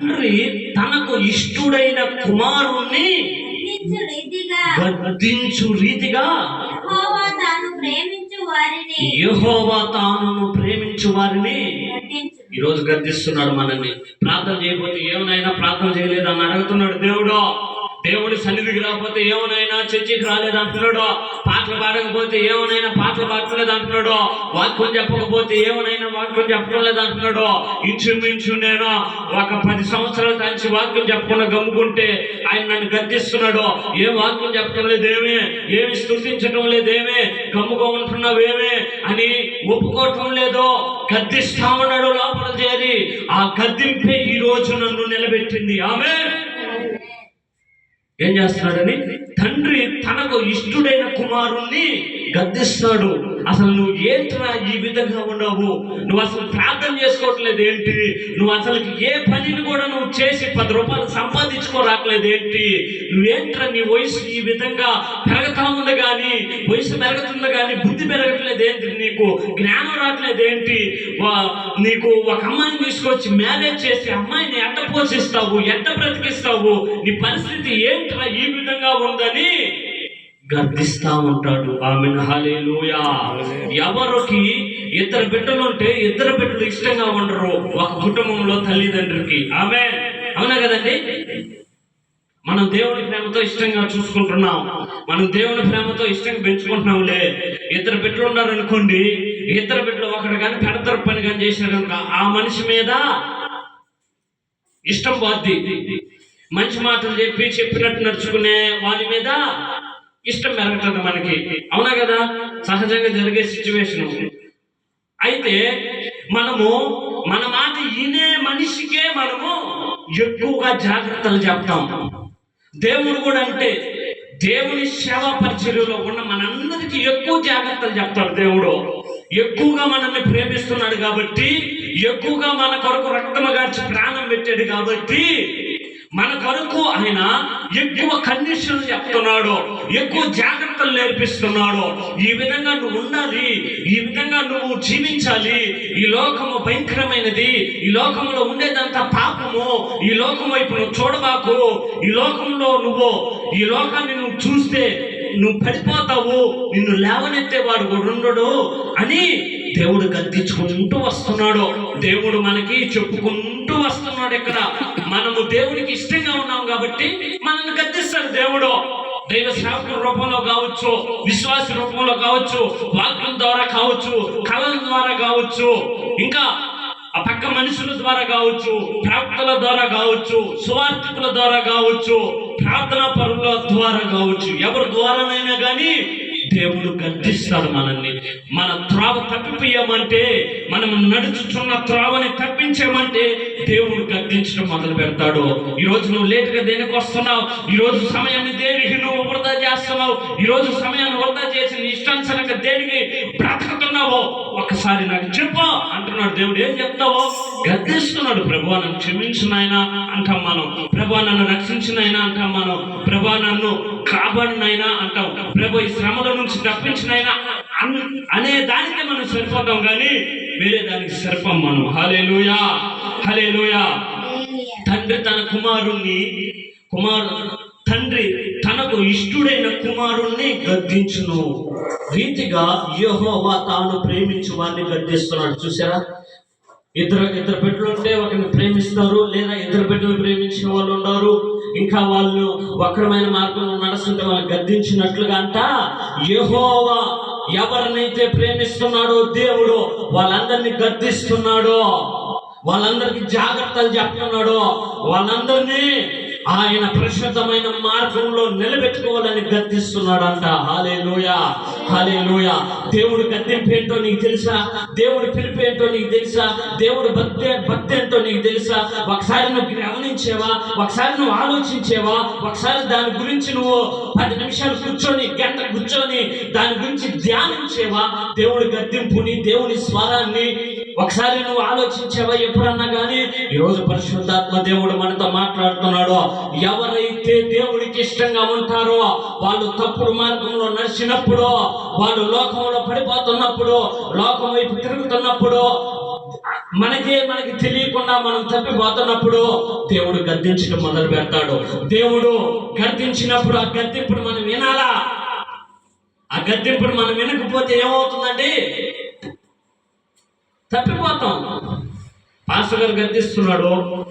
తండ్రి తనకు ఇష్టుడైన కుమారుణ్ణి గద్దించు రీతిగా యెహోవా తాను ప్రేమించు వారిని. ఈ రోజు గర్దిస్తున్నాడు మనల్ని. ప్రార్థన చేయకపోతే ఏమనైనా ప్రార్థన చేయలేదని అడుగుతున్నాడు దేవుడు. దేవుడి సన్నిధికి రాకపోతే ఏమనైనా చర్చికి రాలేదు అంటున్నాడు? పాటలు పాడకపోతే ఏమనైనా పాటలు పాడలేదు అంటున్నాడు? వాక్యం చెప్పకపోతే ఏమనైనా వాక్యం చెప్పలేదు అంటున్నాడు? ఇంచుమించు నేను ఒక పది సంవత్సరాల నుంచి వాక్యం చెప్పకుండా గమ్ముకుంటే ఆయన నన్ను గర్దిస్తున్నాడు ఏ వాక్యం చెప్పడం లేదేమే ఏమి? స్థుతించడం లేదేమే గమ్ముగా ఉంటున్నావేమే అని ఒప్పుకోవటం లేదో. గద్దిస్తా ఉన్నాడు లోపల చేరి. ఆ గద్దింపే ఈ రోజు నన్ను నిలబెట్టింది. ఆమె ఏం చేస్తున్నాడని తండ్రి తనకు ఇష్టుడైన కుమారుణ్ణి గద్దిస్తాడు. అసలు నువ్వు ఏంట్రా ఈ విధంగా ఉన్నావు? నువ్వు అసలు ప్రార్థన చేసుకోవట్లేదు ఏంటి? నువ్వు అసలు ఏ పనిని కూడా నువ్వు చేసి పది రూపాయలు సంపాదించుకోరాట్లేదు ఏంటి నువ్వేంట్రా నీ వయసు ఈ విధంగా పెరగతా ఉంది కానీ వయసు పెరుగుతుంది కానీ బుద్ధి పెరగట్లేదు ఏంటి నీకు? జ్ఞానం రావట్లేదు ఏంటి వా- నీకు ఒక అమ్మాయిని తీసుకొచ్చి మేనేజ్ చేసి అమ్మాయిని ఎట్ట పోషిస్తావు? ఎట్ట బ్రతికిస్తావు? నీ పరిస్థితి ఏంట్రా ఈ విధంగా ఉందని గర్దిస్తా ఉంటాడు. ఆమె హాలేలుయా ఎవరికి ఇద్దరు బిడ్డలు ఉంటే ఇద్దరు బిడ్డలు ఇష్టంగా ఉండరు. ఒక కుటుంబంలో తల్లిదండ్రులకి. ఆమె అవునా కదండి? మనం దేవుని ప్రేమతో ఇష్టంగా చూసుకుంటున్నాం. మనం దేవుని ప్రేమతో ఇష్టంగా పెంచుకుంటున్నాంలే. ఇద్దరు బిడ్డలు ఉన్నారు అనుకోండి ఇద్దరు బిడ్డలు ఒకడు కానీ పెడతర పని కానీ కనుక ఆ మనిషి మీద ఇష్టం పోద్ది. మంచి మాటలు చెప్పి చెప్పినట్టు నడుచుకునే వాని మీద ఇష్టం పెరగట్లేదు మనకి. అవునా కదా? సహజంగా జరిగే సిచ్యువేషన్ అయితే మనము మన మాట ఇనే మనిషికే మనము ఎక్కువగా జాగ్రత్తలు చెప్తాం. దేవుడు కూడా అంటే దేవుని సేవా పరిచర్యలో ఉన్న మనందరికీ ఎక్కువ జాగ్రత్తలు చెప్తాడు దేవుడు. ఎక్కువగా మనల్ని ప్రేమిస్తున్నాడు కాబట్టి ఎక్కువగా మన కొరకు రక్తము గార్చి ప్రాణం పెట్టాడు కాబట్టి మన కొరకు ఆయన ఎక్కువ కండిషన్ చెప్తున్నాడు ఎక్కువ జాగ్రత్తలు నేర్పిస్తున్నాడు. ఈ విధంగా నువ్వు ఉండాలి ఈ విధంగా నువ్వు జీవించాలి. ఈ లోకము భయంకరమైనది ఈ లోకంలో ఉండేదంతా పాపము. ఈ లోకం వైపు నువ్వు చూడబాకు. ఈ లోకంలో నువ్వు ఈ లోకాన్ని నువ్వు చూస్తే నువ్వు పడిపోతావు. నిన్ను లేవనెత్తేవాడు కూడా ఉండడు అని దేవుడు గద్దించుకుంటూ వస్తున్నాడు. దేవుడు మనకి చెప్పుకుంటూ వస్తున్నాడు ఇక్కడ. మనము దేవునికి ఇష్టంగా ఉన్నాం కాబట్టి మనల్ని గద్దిస్తాడు దేవుడు. దైవ శాస్త్ర రూపంలో కావచ్చు విశ్వాస రూపంలో కావచ్చు వాక్యం ద్వారా కావచ్చు కళల ద్వారా కావచ్చు ఇంకా ఆ పక్క మనుషుల ద్వారా కావచ్చు ప్రాప్తుల ద్వారా కావచ్చు సువార్థికుల ద్వారా కావచ్చు ప్రార్థనా పరుల ద్వారా కావచ్చు. ఎవరి ద్వారానైనా కానీ దేవుడు గర్దిస్తాడు మనల్ని. మన త్రావ తప్పిపోయామంటే మనం నడుచుతున్న త్రావని తప్పించామంటే దేవుడు గర్దించడం మొదలు పెడతాడు. ఈ రోజు నువ్వు లేటుగా దేనికి వస్తున్నావు? ఈ రోజు సమయాన్ని దేనికి నువ్వు వృధా చేస్తున్నావు? ఈ రోజు సమయాన్ని వృధా చేసి నీ దేనికి దేనికి బ్రతుకుతున్నావో ఒకసారి నాకు చెప్పు. అంటున్నాడు దేవుడు ఏం చెప్తావో? గద్దిస్తున్నాడు ప్రభు నన్ను క్షమించిన ఆయన అంటాం మనం. ప్రభు నన్ను రక్షించిన ఆయన అంటాం మనం. ప్రభు నన్ను కాపాడినైనా అంటాం. ప్రభు ఈ శ్రమల నుంచి తప్పించిన ఆయన అన్- దానికి మనం సరిపోతాం కానీ వేరే దానికి సరిపోం మనం. Hallelujah hallelujah hallelujah. తండ్రి తన కుమారుణ్ణి కుమారు తండ్రి తనకు ఇష్టుడైన కుమారుణ్ణి గద్దించును. రీతిగా యహోవా తాను ప్రేమించు వారిని గద్దిస్తున్నాడు. చూసారా ఇద్దరు ఇద్దరు బిడ్డలు ఉంటే ఒకరిని ప్రేమిస్తారు లేదా ఇద్దరు బిడ్డలు ప్రేమించిన వాళ్ళు ఉన్నారు ఇంకా వాళ్ళు వక్రమైన మార్గంలో నడుస్తుంటే వాళ్ళు గద్దించినట్లుగా అంట యహోవా ఎవరినైతే ప్రేమిస్తున్నాడో దేవుడు వాళ్ళందరినీ గద్దిస్తున్నాడో వాళ్ళందరికీ జాగ్రత్తలు చెప్తున్నాడో వాళ్ళందరినీ ఆయన ప్రశుద్ధమైన మార్గంలో నిలబెట్టుకోవాలని గద్దిస్తున్నాడంట. హాలే లోయ హాలే లోయ దేవుడు గద్దెంపు ఏంటో నీకు తెలుసా? దేవుడు పిలుపు ఏంటో నీకు తెలుసా? దేవుడు భక్తి భక్తి ఏంటో నీకు తెలుసా? ఒకసారి నువ్వు గమనించేవా? ఒకసారి నువ్వు ఆలోచించేవా? ఒకసారి దాని గురించి నువ్వు పది నిమిషాలు కూర్చొని గంట కూర్చొని దాని గురించి ధ్యానించేవా? దేవుడి గద్దెంపుని దేవుని స్వరాన్ని ఒకసారి నువ్వు ఆలోచించావా ఎప్పుడన్నా కానీ ఈరోజు పరిశుద్ధాత్మ దేవుడు మనతో మాట్లాడుతున్నాడు. ఎవరైతే దేవుడికి ఇష్టంగా ఉంటారో వాళ్ళు తప్పుడు మార్గంలో నడిచినప్పుడు వాళ్ళు లోకంలో పడిపోతున్నప్పుడు లోకం వైపు తిరుగుతున్నప్పుడు మనకే మనకి తెలియకుండా మనం తప్పిపోతున్నప్పుడు దేవుడు గద్దించడం మొదలు పెడతాడు. దేవుడు గద్దించినప్పుడు ఆ గద్దింపుడు మనం వినాలా? ఆ గద్దింపుడు మనం వినకపోతే ఏమవుతుందండి? తప్పిపోతాం. పాస్టర్ గారు గద్దిస్తున్నాడు.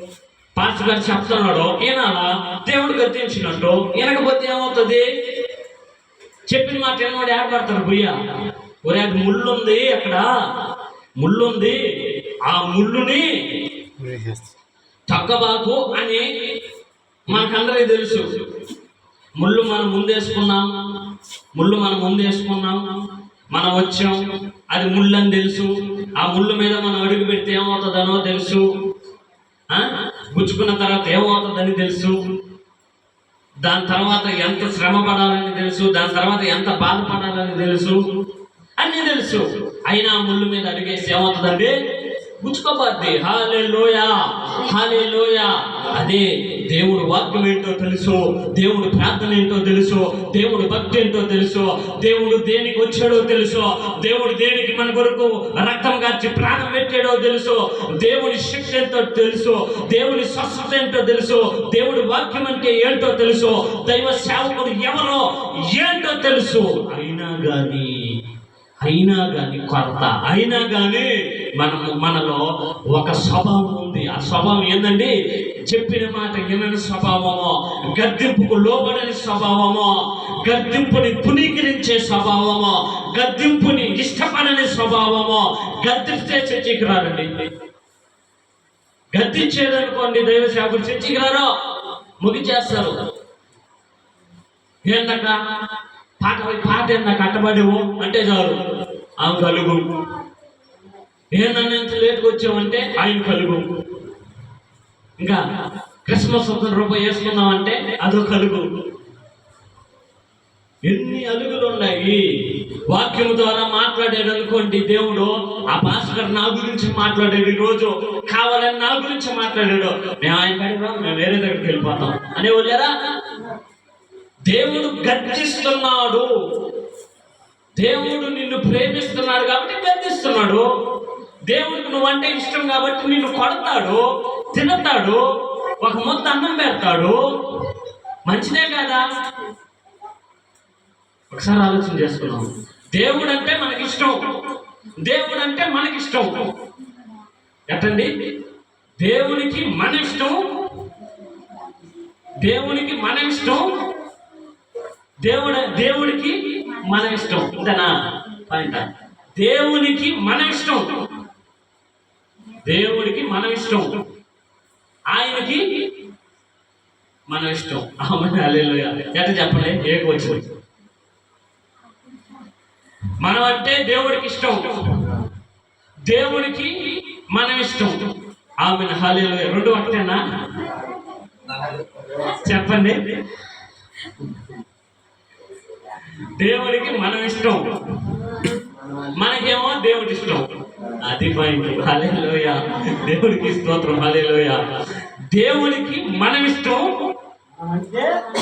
పాస్టర్ గారు చెప్తున్నాడు వినాలా దేవుడు గర్తించినట్టు వినకపోతే ఏమవుతుంది? చెప్పిన మాట ఏమో ఏర్పడతారు భుయ్య. ఒరే అది ముళ్ళు ఉంది అక్కడ. ముళ్ళు ఉంది ఆ ముళ్ళుని తగ్గబాకు అని మనకందరికీ తెలుసు. ముళ్ళు మనం ముందేసుకున్నాం. ముళ్ళు మనం ముందేసుకున్నాం. మనం వచ్చాం. అది ముళ్ళు అని తెలుసు. ఆ ముళ్ళు మీద మనం అడుగు పెడితే ఏమవుతుందనో తెలుసు. గుచ్చుకున్న తర్వాత ఏమవుతుందని తెలుసు. దాని తర్వాత ఎంత శ్రమ పడాలని తెలుసు. దాని తర్వాత ఎంత బాధపడాలని తెలుసు. అన్నీ తెలుసు. అయినా ముళ్ళు మీద అడిగేసి ఏమవుతుందండి గుచ్చుకోబద్ది హాలే లోయ హాలే లోయ అదే దేవుడు వాక్యం ఏంటో తెలుసు దేవుడు ప్రార్థన ఏంటో తెలుసు దేవుడు భక్తి ఏంటో తెలుసు దేవుడు దేనికి వచ్చాడో తెలుసు దేవుడు దేనికి మన కొరకు రక్తం గార్చి ప్రాణం పెట్టాడో తెలుసు దేవుడి శక్తి ఏంటో తెలుసు దేవుడి స్వస్థత ఏంటో తెలుసు దేవుడి వాక్యం అంటే ఏంటో తెలుసు దైవ సేవకుడు ఎవరో ఏంటో తెలుసు. అయినా కానీ అయినా కానీ కొరత. అయినా కానీ మనము మనలో ఒక స్వభావం ఉంది. ఆ స్వభావం ఏందండి? చెప్పిన మాట వినని స్వభావమో గద్దింపుకు లోబడని స్వభావము గద్దింపుని పునీకరించే స్వభావము గద్దింపుని ఇష్టపడని స్వభావము గద్దిస్తే చర్చికి రారండి. గద్దించేదనుకోండి దైవ సేవకుడు చర్చికి రారు. ముగిచేస్తారు. ఏంటక్క? పాట పాట నాకు అట్టబడేవు అంటే చాలు. ఆమె కలుగు. నేను ఎంత లేట్గా వచ్చామంటే ఆయన కలుగు. ఇంకా క్రిస్మస్ ఒక రూపాయి వేసుకున్నామంటే అదో కలుగు. ఎన్ని అలుగులు ఉన్నాయి? వాక్యం ద్వారా మాట్లాడాడు అనుకోండి దేవుడు ఆ భాస్కర్ నా గురించి మాట్లాడాడు రోజు కావాలని నా గురించి మాట్లాడాడు. మేము ఆయన కడిగా మేము వేరే దగ్గరికి వెళ్ళిపోతాం. అనే వాళ్ళారా దేవుడు గర్జిస్తున్నాడు దేవుడు నిన్ను ప్రేమిస్తున్నాడు కాబట్టి గర్జిస్తున్నాడు దేవుడికి నువ్వంటే ఇష్టం కాబట్టి నిన్ను కొడతాడు తినతాడు ఒక ముద్ద అన్నం పెడతాడు. మంచిదే కదా? ఒకసారి ఆలోచన చేసుకున్నాం దేవుడు అంటే మనకి ఇష్టం దేవుడు అంటే మనకి ఇష్టం ఎట్టండి? దేవునికి మన ఇష్టం. దేవునికి మన ఇష్టం. దేవుడు దేవుడికి మన ఇష్టం. ఇంతనా? పాయింట్. దేవునికి మన ఇష్టం. దేవుడికి మన ఇష్టం. ఆయనకి మన ఇష్టం. ఆమె హల్లెలూయా. ఎట్ట చెప్పలే? ఏకొచ్చు మనం అంటే దేవుడికి ఇష్టం. దేవుడికి మన ఇష్టం. ఆమె హల్లెలూయా. రెండు ఒకటేనా? చెప్పండి. దేవుడికి మనం ఇష్టం. మనకేమో దేవుడి ఇష్టం. అది పాయింట్ హలేలోయ దేవుడికి స్తోత్రం. హలేలోయ దేవుడికి మనం ఇష్టం.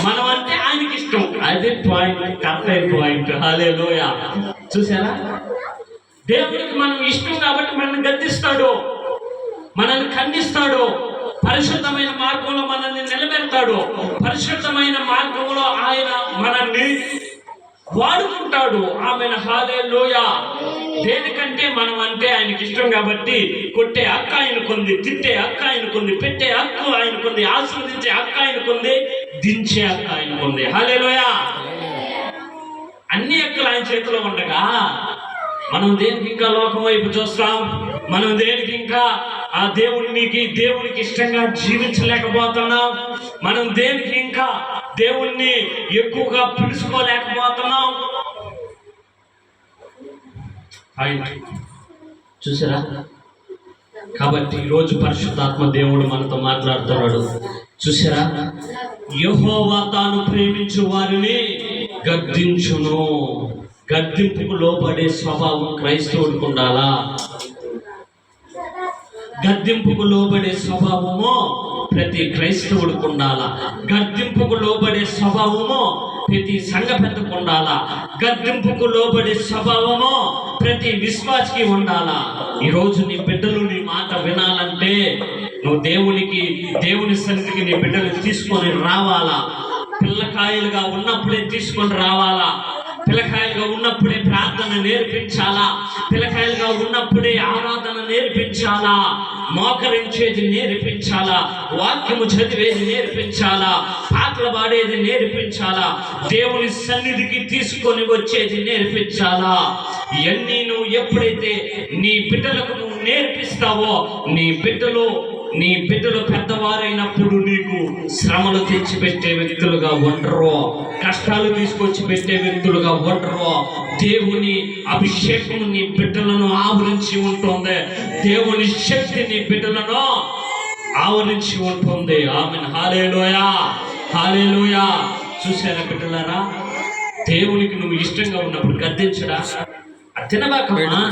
మనం అంటే ఆయనకి ఇష్టం. అది పాయింట్ కరెక్ట్ పాయింట్ హలేలోయ చూసారా? దేవుడికి మనం ఇష్టం కాబట్టి మనల్ని గద్దిస్తాడు. మనల్ని ఖండిస్తాడు. పరిశుద్ధమైన మార్గంలో మనల్ని నిలబెడతాడు. పరిశుద్ధమైన మార్గంలో ఆయన మనల్ని వాడుకుంటాడు. ఆమె హాలే లోయ దేనికంటే మనం అంటే ఆయనకి ఇష్టం కాబట్టి కొట్టే హక్క ఆయనకుంది తిట్టే హక్క ఆయనకుంది పెట్టే హక్కు ఆయనకుంది ఆస్వాదించే హక్క ఆయనకుంది దించే హక్క ఆయనకుంది. హాలే లోయ అన్ని హక్కులు ఆయన చేతిలో ఉండగా మనం దేనికి ఇంకా లోకం వైపు చూస్తాం? మనం దేనికి ఇంకా ఆ దేవునికి దేవునికి ఇష్టంగా జీవించలేకపోతున్నాం? మనం దేనికి ఇంకా దేవుణ్ణి ఎక్కువగా పిలుచుకోలేకపోతున్నాం ఆయన చూసారా? కాబట్టి ఈరోజు పరిశుద్ధాత్మ దేవుడు మనతో మాట్లాడుతున్నాడు. చూసారా? యహోవా తాను ప్రేమించు వారిని గద్దించును. గద్దింపుకు లోపడే స్వభావం క్రైస్తవుడికి ఉండాలా? గద్దింపుకు లోబడే స్వభావము ప్రతి క్రైస్తవుడికి ఉండాలా గద్దింపుకు లోబడే స్వభావము ప్రతి సంఘ పెద్దకు ఉండాలా గద్దింపుకు లోబడే స్వభావము ప్రతి విశ్వాసికి ఉండాలా? ఈరోజు నీ బిడ్డలు నీ మాట వినాలంటే నువ్వు దేవునికి దేవుని సన్నిధికి నీ బిడ్డలు తీసుకొని రావాలా? పిల్లకాయలుగా ఉన్నప్పుడే తీసుకొని రావాలా? పిల్లకాయలుగా ఉన్నప్పుడే ప్రార్థన నేర్పించాలా? పిల్లకాయలుగా ఉన్నప్పుడే ఆరాధన నేర్పించాలా? మోకరించేది నేర్పించాలా? వాక్యము చదివేది నేర్పించాలా? పాటలు పాడేది నేర్పించాలా? దేవుని సన్నిధికి తీసుకొని వచ్చేది నేర్పించాలా? ఇవన్నీ నువ్వు ఎప్పుడైతే నీ బిడ్డలకు నువ్వు నేర్పిస్తావో నీ బిడ్డలు నీ బిడ్డలు పెద్దవారైనప్పుడు నీకు శ్రమలు తెచ్చిపెట్టే వ్యక్తులుగా ఉండరు. కష్టాలు తీసుకొచ్చి పెట్టే వ్యక్తులుగా ఉండరు దేవుని అభిషేకం నీ బిడ్డలను ఆవరించి ఉంటుంది. దేవుని శక్తి నీ బిడ్డలను ఆవరించి ఉంటుంది. ఆమె హాలేలోయా హాలేలోయా చూసారా బిడ్డలారా? దేవునికి నువ్వు ఇష్టంగా ఉన్నప్పుడు గద్దించడా? తినబాకమ్మా.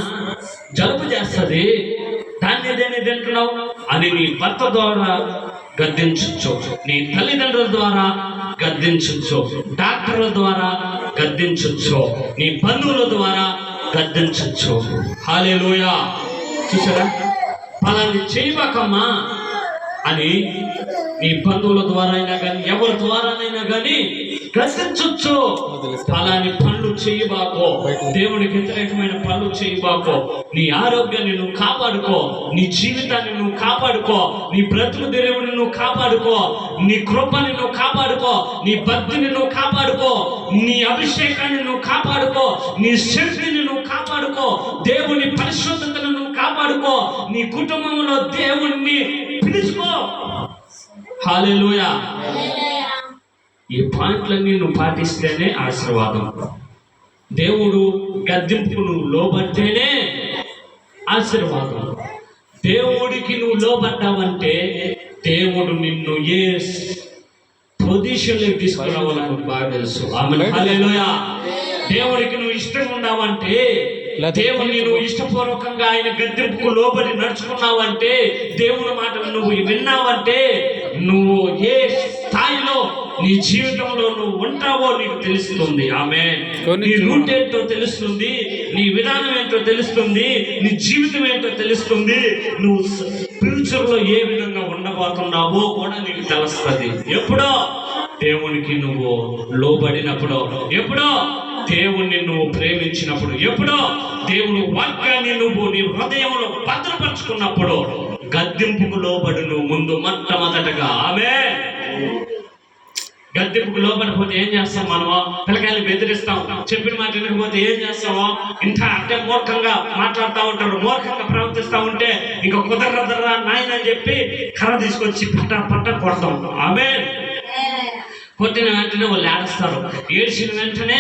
జలుబు చేస్తుంది. దాన్ని దేన్ని తింటున్నావు? అని నీ భర్త ద్వారా గద్దించు నీ తల్లిదండ్రుల ద్వారా గద్దించచ్చు డాక్టర్ల ద్వారా గద్దించచ్చు నీ బంధువుల ద్వారా గద్దించచ్చు హాలేలోయా చూసారా? పలాని చేయబకమ్మా అని నీ బంధువుల ద్వారా అయినా కానీ ఎవరి ద్వారానైనా కానీ గద్దించొచ్చు అలాని పనులు చేయబాకో దేవునికి వ్యతిరేకమైన పనులు చేయబాకో నీ ఆరోగ్యాన్ని నువ్వు కాపాడుకో. నీ జీవితాన్ని నువ్వు కాపాడుకో. నీ బ్రతుకు దేవుని నువ్వు కాపాడుకో. నీ కృపని నువ్వు కాపాడుకో. నీ భక్తిని నువ్వు కాపాడుకో. నీ అభిషేకాన్ని నువ్వు కాపాడుకో. నీ శక్తిని నువ్వు కాపాడుకో. దేవుని పరిశుద్ధతను నువ్వు కాపాడుకో. నీ కుటుంబంలో దేవుణ్ణి పిలుచుకో. హాలేలుయా ఈ పాయింట్లన్నీ నువ్వు పాటిస్తేనే ఆశీర్వాదం. దేవుడు గద్దింపుకు నువ్వు లోబడితేనే ఆశీర్వాదం. దేవుడికి నువ్వు లోబడ్డావంటే దేవుడు నిన్ను ఏ పొజిషన్లోకి తీసుకురావాలని బాగా తెలుసు. ఆమె హల్లెలూయా. దేవుడికి నువ్వు ఇష్టంగా ఉన్నావంటే దేవుని నువ్వు ఇష్టపూర్వకంగా ఆయన గద్దెంపుకు లోబడి నడుచుకున్నావంటే దేవుని మాటలు నువ్వు విన్నావంటే నువ్వు ఏ స్థాయిలో నీ జీవితంలో నువ్వు ఉంటావో నీకు తెలుస్తుంది. ఆమె నీ రూట్ ఏంటో తెలుస్తుంది నీ విధానం ఏంటో తెలుస్తుంది నీ జీవితం ఏంటో తెలుస్తుంది. నువ్వు ఫ్యూచర్లో ఏ విధంగా ఉండబోతున్నావో కూడా నీకు తెలుస్తుంది. ఎప్పుడో దేవునికి నువ్వు లోబడినప్పుడు ఎప్పుడో దేవుణ్ణి నువ్వు ప్రేమించినప్పుడు ఎప్పుడో దేవుని వాక్యాన్ని నువ్వు నీ హృదయంలో భద్రపరుచుకున్నప్పుడు గద్దెంపుకు లోబడును ముందు మొట్టమొదటగా. ఆమె! గద్దెంపుకు లోబడిపోతే ఏం చేస్తాం మనము? పిల్లకాయలు బెదిరిస్తాం. చెప్పిన మాట వినకపోతే ఏం చేస్తామో? ఇంత అంటే మూర్ఖంగా మాట్లాడుతూ ఉంటారు. మూర్ఖంగా ప్రవర్తిస్తూ ఉంటే ఇంకా కుదరదరా నాయన అని చెప్పి కర్ర తీసుకొచ్చి పట్ట పట్ట కొడతాం. ఆమె! కొట్టిన వెంటనే వాళ్ళు ఏడుస్తారు. ఏడ్చిన వెంటనే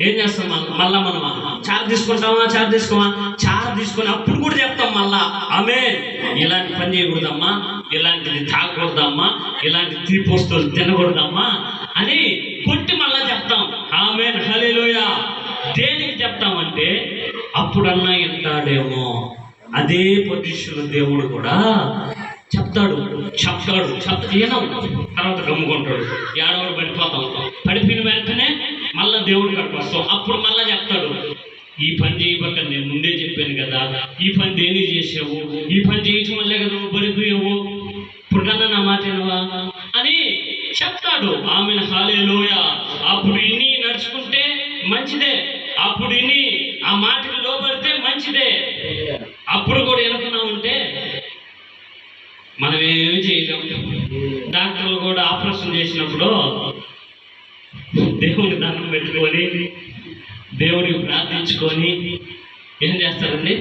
ఏం చేస్తాం మనం? మళ్ళా మనం చార్ తీసుకుంటామా? చార్ తీసుకోమా? చార్ తీసుకొని అప్పుడు కూడా చెప్తాం మళ్ళా. ఆమె ఇలాంటి పని చేయకూడదమ్మా. ఇలాంటిది తాగకూడదమ్మా. ఇలాంటి తీపి వస్తువులు తినకూడదమ్మా అని కొట్టి మళ్ళా చెప్తాం. ఆమె హలేలోయ దేనికి చెప్తామంటే అప్పుడన్నా ఇంటాడేమో అదే పొజిషన్ దేవుడు కూడా చెప్తాడు. చెప్తాడు. చెప్తా తర్వాత గమ్ముకుంటాడు. ఏడవడు పడిపోతాం. పడిపోయిన వెంటనే మళ్ళా దేవుడు కాడికి వస్తాం. అప్పుడు మళ్ళా చెప్తాడు. ఈ పని కదా ఈ పని దేని చేసావు? ఈ పని చేయటం వల్లే కదా నువ్వు పడిపోయావు ఇప్పుడన్నా నా మాట అని చెప్తాడు. ఆమెను. హాలేలోయ అప్పుడు ఇన్ని నడుచుకుంటే మంచిదే. అప్పుడు ఇన్ని ఆ మాటకి లోపడితే మంచిదే. అప్పుడు కూడా వెనుకున్నా ఉంటే మనం ఏమి చేయలేము డాక్టర్లు కూడా ఆపరేషన్ చేసినప్పుడు దేవుని దండం పెట్టుకొని దేవుడికి ప్రార్థించుకొని చేస్తారండి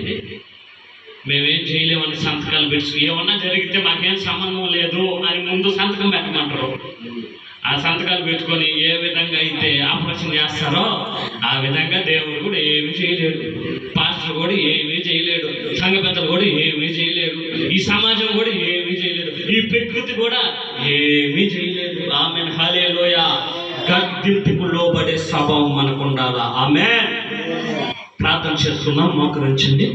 మేమేం చేయలేమని సంతకాలు పెట్టు ఏమన్నా జరిగితే మాకేం సంబంధం లేదు అని ముందు సంతకం పెట్టమంటారు. ఆ సంతకాలు పెట్టుకొని ఏ విధంగా అయితే ఆపరేషన్ చేస్తారో ఆ విధంగా దేవుడు కూడా ఏమీ చేయలేడు. పాస్టర్ కూడా ఏమీ చేయలేడు. సంఘ పెద్దలు కూడా ఏమీ చేయలేడు ఈ సమాజం కూడా ఏమీ చేయలేదు ఈ ప్రకృతి కూడా ఏమీ చేయలేదు. ఆమె హాలేలోయ గద్దింపుకు లోబడే స్వభావం మనకు ఉండాలా? ఆమె ప్రార్థన చేస్తున్నాం మోకరించండి